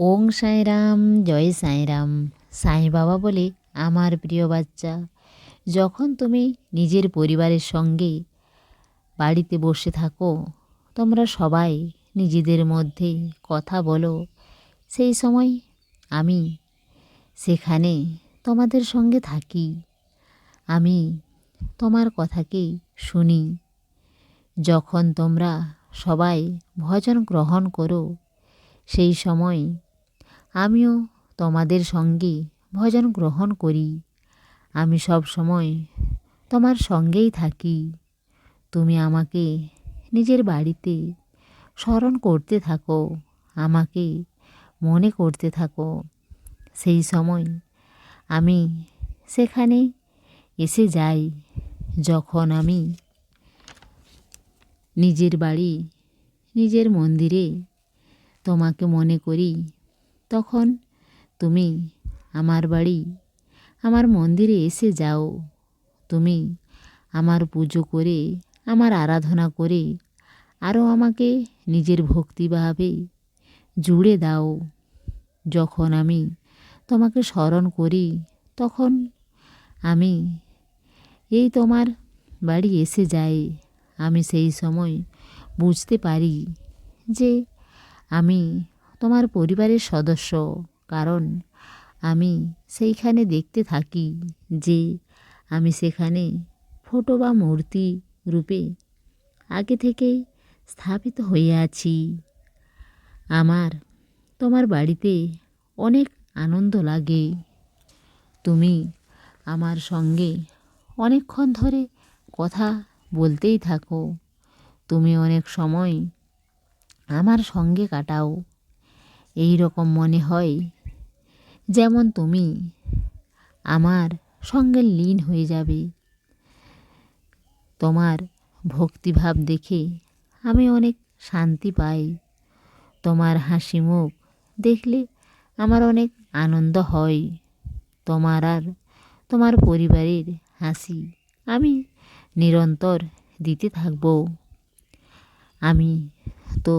ওং সাঁইরাম জয় সাঁইরাম সাই বাবা বলে আমার প্রিয় বাচ্চা। যখন তুমি নিজের পরিবারের সঙ্গে বাড়িতে বসে থাকো, তোমরা সবাই নিজেদের মধ্যে কথা বলো। সেই সময় আমি সেখানে তোমাদের সঙ্গে থাকি। আমি তোমার কথাকে শুনি। যখন তোমরা সবাই ভজন গ্রহণ করো, সেই সময় আমিও তোমাদের সঙ্গে ভজন গ্রহণ করি। আমি সব সময় তোমার সঙ্গেই থাকি। তুমি আমাকে নিজের বাড়িতে স্মরণ করতে থাকো, আমাকে মনে করতে থাকো। সেই সময় আমি সেখানে এসে যাই, যখন আমি নিজের বাড়ি, নিজের মন্দিরে তোমাকে মনে করি। তখন তুমি আমার বাড়ি, আমার মন্দিরে এসে যাও। তুমি আমার পুজো করে, আমার আরাধনা করে আরও আমাকে নিজের ভক্তিভাবে জুড়ে দাও। যখন আমি তোমাকে স্মরণ করি, তখন আমি এই তোমার বাড়ি এসে যাই। আমি সেই সময় বুঝতে পারি যে আমি তোমার পরিবারের সদস্য। কারণ আমি সেইখানে দেখতে থাকি যে আমি সেখানে ফটো বা মূর্তি রূপে আগে থেকেই স্থাপিত হয়ে আছি। আমার, তোমার বাড়িতে অনেক আনন্দ লাগে। তুমি আমার সঙ্গে অনেকক্ষণ ধরে কথা বলতেই থাকো। তুমি অনেক সময় আমার সঙ্গে কাটাও। এই রকম মনে হয় যেমন তুমি আমার সঙ্গে লীন হয়ে যাবে। তোমার ভক্তিভাব দেখে আমি অনেক শান্তি পাই। তোমার হাসি মুখ দেখলে আমার অনেক আনন্দ হয়। তোমার আর তোমার পরিবারের হাসি আমি নিরন্তর দিতে থাকব। আমি তো,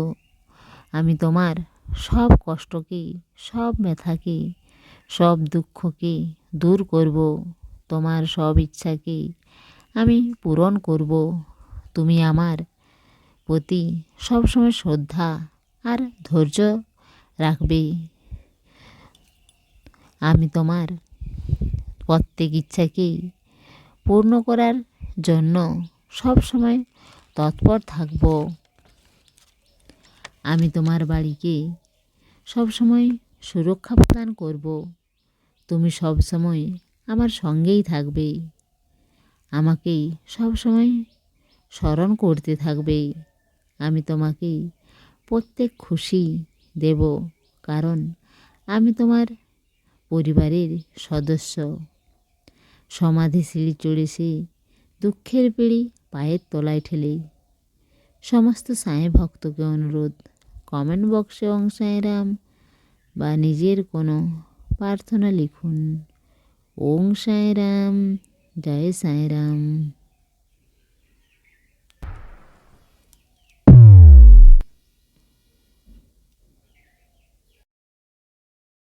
আমি তোমার সব কষ্টকে সব ব্যথাকে সব দুঃখকে দূর করব, তোমার সব ইচ্ছাকে আমি পূরণ করব, তুমি আমার প্রতি সবসময় শ্রদ্ধা আর ধৈর্য রাখবে। আমি তোমার প্রত্যেক ইচ্ছাকেই পূর্ণ করার জন্য সবসময় তৎপর থাকব। আমি তোমার বাড়িকে সব সময় সুরক্ষা প্রদান করব। তুমি সব সময় আমার সঙ্গেই থাকবে। আমাকে সব সময় স্মরণ করতে থাকবে। আমি তোমাকে প্রত্যেক খুশি দেব, কারণ আমি তোমার পরিবারের সদস্য। সমাধি সিঁড়ি চড়েছে দুঃখের পিড়ি পায়ের তলায় ঠেলে সমস্ত সাঁই ভক্তকে অনুরোধ। কমেন্ট বক্সে ওং সাঁইরাম বা নিজের কোনো প্রার্থনা লিখুন। ওং সাঁইরাম জয় সাঁইরাম